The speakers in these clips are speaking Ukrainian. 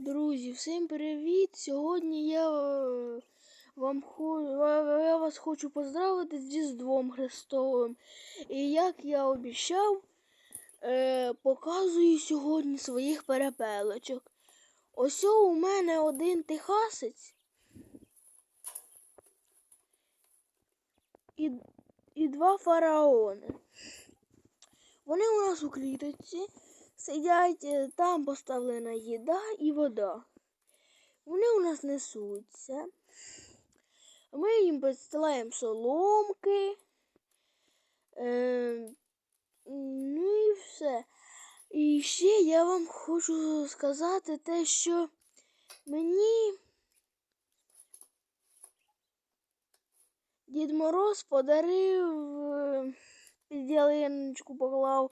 Друзі, всім привіт! Сьогодні я е, вам я вас хочу поздравити з Різдвом Христовим. І як я обіцяв, е, показую сьогодні своїх перепелочок. Ось у мене один техасець і, і два фараони. Вони у нас у кліточці сидять, е, там поставлена їда і вода. Вони у нас несуться. Ми їм підстилаємо соломки. Е, ну і все. І ще я вам хочу сказати те, що мені Дід Мороз подарив е, під ялиночку поклав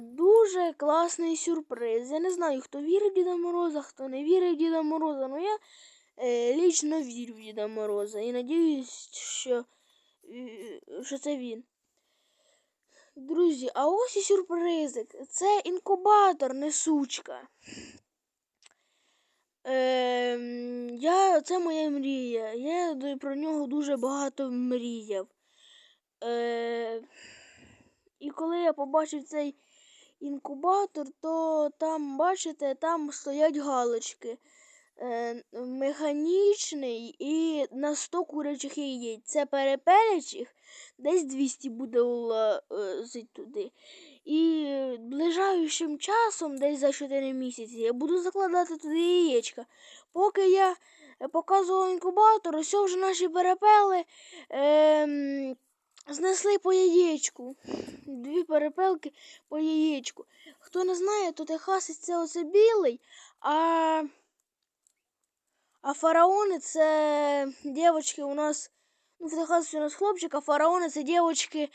дуже класний сюрприз. Я не знаю, хто вірить в Діда Мороза, хто не вірить в Діда Мороза, але я е, лічно вірю в Діда Мороза і надіюсь, що, е, що це він. Друзі, а ось і сюрпризик. Це інкубатор, несучка. Е, я, це моя мрія. Я про нього дуже багато мріяв. Е, і коли я побачив цей інкубатор, то там, бачите, там стоять галочки. Е, механічний і на 100 курячих яєць. Це перепелячих, десь 200 буде улазить туди. І ближаючим часом, десь за 4 місяці, я буду закладати туди яєчка. Поки я е, показував інкубатор, ось вже наші перепели ем, знесли по яєчку. Дві перепелки по яєчку. Хто не знає, то Техасець це оце білий, а, а фараони це дівчатки у нас. Ну, в Техасі у нас хлопчик, а фараони це дівчатки